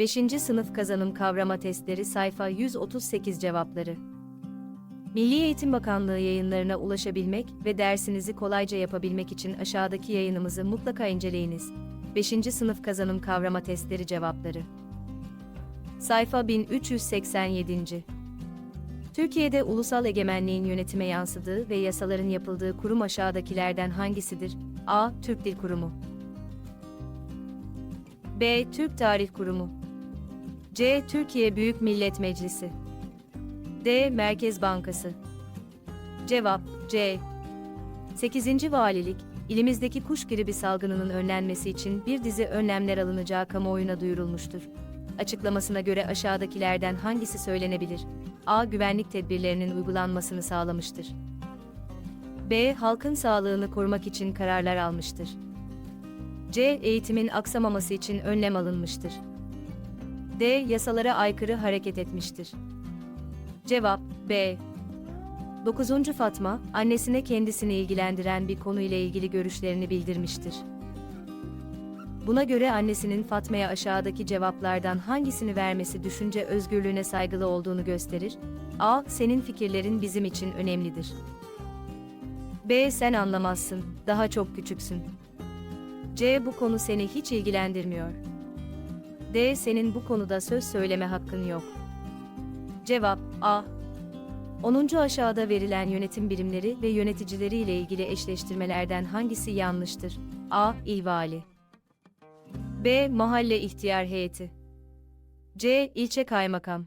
5. Sınıf Kazanım Kavrama Testleri Sayfa 138 Cevapları Milli Eğitim Bakanlığı yayınlarına ulaşabilmek ve dersinizi kolayca yapabilmek için aşağıdaki yayınımızı mutlaka inceleyiniz. 5. Sınıf Kazanım Kavrama Testleri Cevapları Sayfa 1387. Türkiye'de ulusal egemenliğin yönetime yansıdığı ve yasaların yapıldığı kurum aşağıdakilerden hangisidir? A. Türk Dil Kurumu B. Türk Tarih Kurumu C. Türkiye Büyük Millet Meclisi D. Merkez Bankası Cevap C. 8. Valilik, ilimizdeki kuş gribi salgınının önlenmesi için bir dizi önlemler alınacağı kamuoyuna duyurulmuştur. Açıklamasına göre aşağıdakilerden hangisi söylenebilir? A. Güvenlik tedbirlerinin uygulanmasını sağlamıştır. B. Halkın sağlığını korumak için kararlar almıştır. C. Eğitimin aksamaması için önlem alınmıştır. D. Yasalara aykırı hareket etmiştir. Cevap B. 9. Fatma, annesine kendisini ilgilendiren bir konu ile ilgili görüşlerini bildirmiştir. Buna göre annesinin Fatma'ya aşağıdaki cevaplardan hangisini vermesi düşünce özgürlüğüne saygılı olduğunu gösterir? A. Senin fikirlerin bizim için önemlidir. B. Sen anlamazsın, daha çok küçüksün. C. Bu konu seni hiç ilgilendirmiyor. D. Senin bu konuda söz söyleme hakkın yok. Cevap A. 10. aşağıda verilen yönetim birimleri ve yöneticileri ile ilgili eşleştirmelerden hangisi yanlıştır? A. İl Vali B. Mahalle İhtiyar Heyeti C. İlçe Kaymakam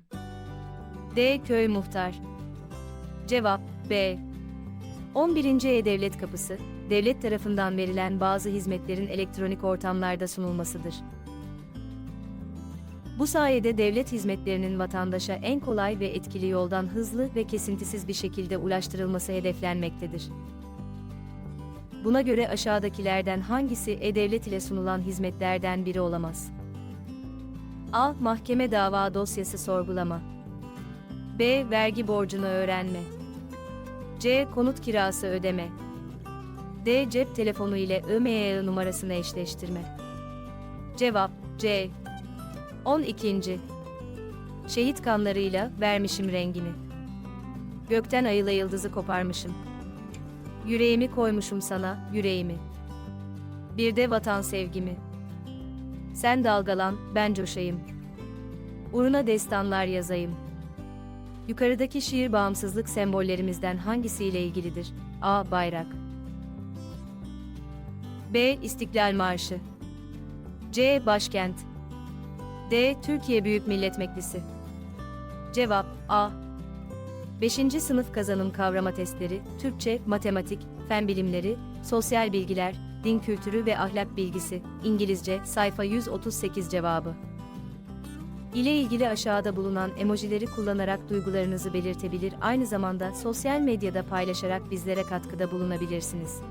D. Köy Muhtar Cevap B. 11. E-Devlet Kapısı, devlet tarafından verilen bazı hizmetlerin elektronik ortamlarda sunulmasıdır. Bu sayede devlet hizmetlerinin vatandaşa en kolay ve etkili yoldan hızlı ve kesintisiz bir şekilde ulaştırılması hedeflenmektedir. Buna göre aşağıdakilerden hangisi e-devlet ile sunulan hizmetlerden biri olamaz? A. Mahkeme dava dosyası sorgulama. B. Vergi borcunu öğrenme. C. Konut kirası ödeme. D. Cep telefonu ile IMEI numarasını eşleştirme. Cevap C. 12. Şehit kanlarıyla vermişim rengimi. Gökten ayıla yıldızı koparmışım. Yüreğimi koymuşum sana, yüreğimi. Bir de vatan sevgimi. Sen dalgalan, ben coşayım. Uğruna destanlar yazayım. Yukarıdaki şiir bağımsızlık sembollerimizden hangisiyle ilgilidir? A. Bayrak B. İstiklal Marşı C. Başkent D. Türkiye Büyük Millet Meclisi Cevap A. 5. Sınıf Kazanım Kavrama Testleri, Türkçe, Matematik, Fen Bilimleri, Sosyal Bilgiler, Din Kültürü ve Ahlak Bilgisi, İngilizce, sayfa 138 cevabı. İle ilgili aşağıda bulunan emojileri kullanarak duygularınızı belirtebilir, aynı zamanda sosyal medyada paylaşarak bizlere katkıda bulunabilirsiniz.